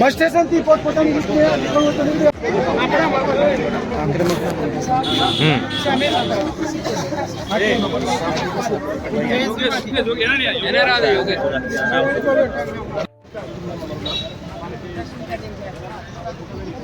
બસ સ્ટેશનથી પોતપોતાની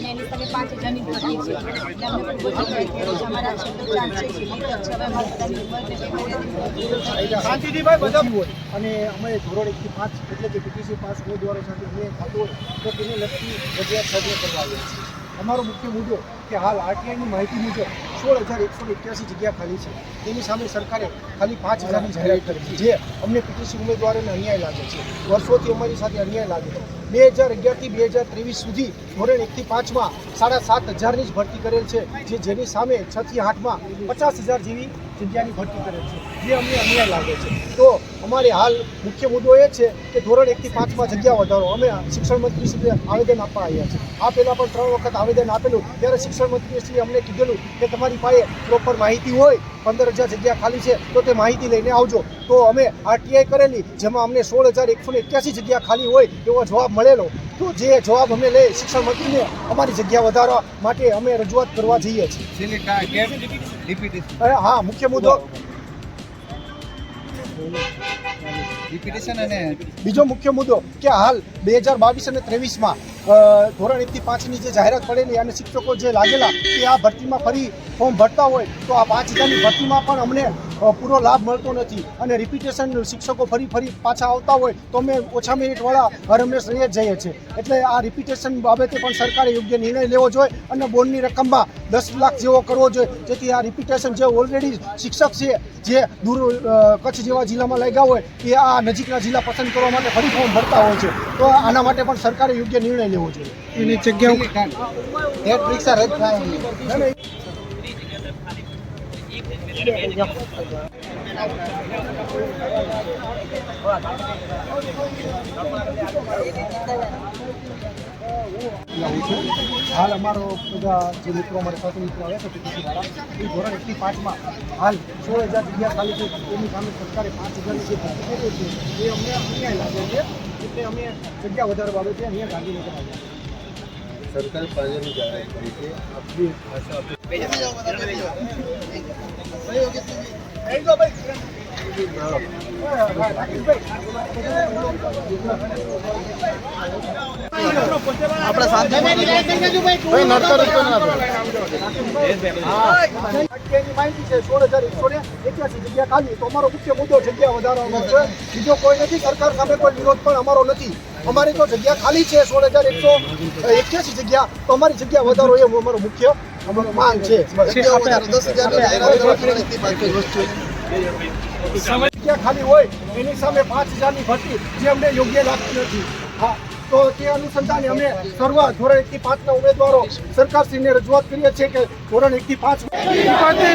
અને એની સાથે પાંચ હજારની ભરતી છે. એટલે અમને ખૂબ જ અગત્ય છે. અમારા છેલ્લો ચાન્સ છે છે હવે અમારી બધા અને અમે ધોરણ એકથી પાંચ, એટલે કે પીટીસી પાસ ઉમેદવારો સાથે અમે થતું તો તેને લગતી રજૂઆત સર્વે કરવા આવ્યા છીએ. અમારો મુખ્ય મુદ્દો કે હાલ આરટીઆઈની માહિતી મુજબ સોળ હજાર એકસો એક્યાસી જગ્યા ખાલી છે. તેની સામે સરકારે ખાલી પાંચ હજારની જાહેરાત કરી છે. જે અમને પીટીસી ઉમેદવારોને અન્યાય લાગે છે. વર્ષોથી અમારી સાથે અન્યાય લાગે છે. બે હજાર અગિયારથી બે હજાર ત્રેવીસ સુધી ધોરણ એકથી પાંચમાં સાડા સાત હજારની જ ભરતી કરેલ છે, જે જેની સામે છથી આઠમાં પચાસ હજાર જેવી જગ્યાની ભરતી કરેલ છે, જે અમને અન્યાય લાગે છે. તો અમારે હાલ મુખ્ય મુદ્દો એ છે કે ધોરણ એકથી પાંચમાં જગ્યા વધારો. અમે શિક્ષણ મંત્રી શ્રી આવેદન આપવા આવ્યા છે. આ પહેલાં પણ ત્રણ વખત આવેદન આપેલું. ત્યારે શિક્ષણ મંત્રીશ્રીએ અમને કીધેલું કે તમારી પાસે પ્રોપર માહિતી હોય, પંદર હજાર જગ્યા ખાલી છે, તો તે માહિતી લઈને આવજો. તો અમે આરટીઆઈ કરેલી, જેમાં અમને સોળ હજાર એકસો એક્યાસી જગ્યા ખાલી હોય એવો જવાબ મળેલો. તો જે જવાબ અમે લઈ શિક્ષણ મંત્રીને અમારી જગ્યા વધારવા માટે અમે રજૂઆત કરવા જઈએ છીએ. અરે હા મુખ્ય મુદ્દો બીજો મુખ્ય મુદ્દો કે હાલ બે હજાર બાવીસ અને ત્રેવીસમાં ધોરણ એકથી પાંચની જે જાહેરાત પડેલી અને શિક્ષકો જે લાગેલા કે આ ભરતીમાં ફરી ફોર્મ ભરતા હોય, તો આ પાંચ હજારની ભરતીમાં પણ અમને પૂરો લાભ મળતો નથી. અને રિપીટેશન શિક્ષકો ફરી ફરી પાછા આવતા હોય, તો અમે ઓછા મિનિટવાળા હરમેશ રહી જ જઈએ છીએ. એટલે આ રિપીટેશન બાબતે પણ સરકારે યોગ્ય નિર્ણય લેવો જોઈએ અને બોર્ડની રકમમાં દસ લાખ જેવો કરવો જોઈએ. જેથી આ રિપીટેશન જે ઓલરેડી શિક્ષક છે, જે દૂર કચ્છ જેવા જિલ્લામાં લાગ્યા હોય એ આ નજીકના જિલ્લા પસંદ કરવા માટે ફરી ફોર્મ ભરતા હોય છે. તો આના માટે પણ સરકારે યોગ્ય નિર્ણય લેવો જોઈએ. એની જગ્યા પરીક્ષા રદ થાય. લાવું છું. હાલ અમારો બધા જે મિત્રો અમારા સાથે મિત્રો આવ્યા છે પીટીસી વાળા એ ધોરણ એકથી પાંચમાં હાલ સોળ હજાર જગ્યા ખાલી છે એની સામે સરકારે પાંચ હજારની જે ભરતી કરી છે એ અમને અન્યાય લાગે છે એટલે અમે જગ્યા વધારે બાબતે અહીંયા ગાંધીનગર આવ્યા સરકાર પાસેની જાહેરાત કરી છે આપણી ભાષા આપણી માહિતી છે સોળ હજાર એકસો ને એક્યાસી જગ્યા ખાલી તો અમારો મુખ્ય મુદ્દો જગ્યા વધારવાનો છે બીજો કોઈ નથી સરકાર સામે કોઈ વિરોધ પણ અમારો નથી અમારી તો જગ્યા ખાલી છે સોળ હજાર એકસો એક્યાસી જગ્યા તો અમારી જગ્યા વધારો એ. અમારો મુખ્ય અમારો માંગ છે જગ્યા ખાલી હોય એની સામે પાંચ હજારની ભરતી જે અમને યોગ્ય લાગતી નથી. હા તો તે અનુસંધાને અમે સર્વ ધોરણ એકથી પાંચના ઉમેદવારો સરકારશ્રીને રજૂઆત કરીએ છીએ કે ધોરણ એકથી પાંચ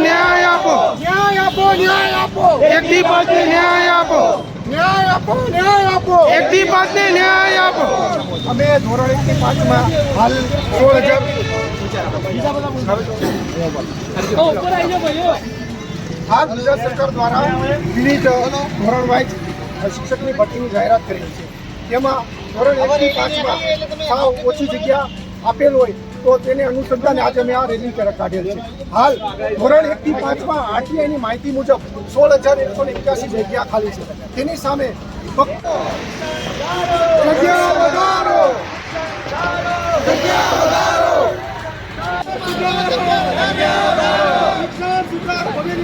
ન્યાય આપો. ન્યાય આપો ન્યાય આપો. એક દી પાંચ ને ન્યાય આપો. ન્યાય આપો ન્યાય આપો. એકથી દી પાંચ ન્યાય આપો. અમે ધોરણ એકથી પાંચમાં હાલ સોળ હજાર. હાલ ગુજરાત સરકાર દ્વારા વિવિધ ધોરણ વાઇઝ શિક્ષકની ભરતીની જાહેરાત કરેલી છે. તેમાં ધોરણ એકથી પાંચમાં સાવ ઓછી જગ્યા આપેલ હોય તો તેને અનુસંધાને આજે અમે આ રેલી કાઢેલ છે. હાલ ધોરણ એકથી પાંચમાં આરટીઆઈની માહિતી મુજબ સોળ હજાર એકસો એક્યાસી જગ્યા ખાલી છે. તેની સામે ફક્ત જગ્યા વધારો જગ્યા વધારો શિક્ષણ સુધાર વગેરે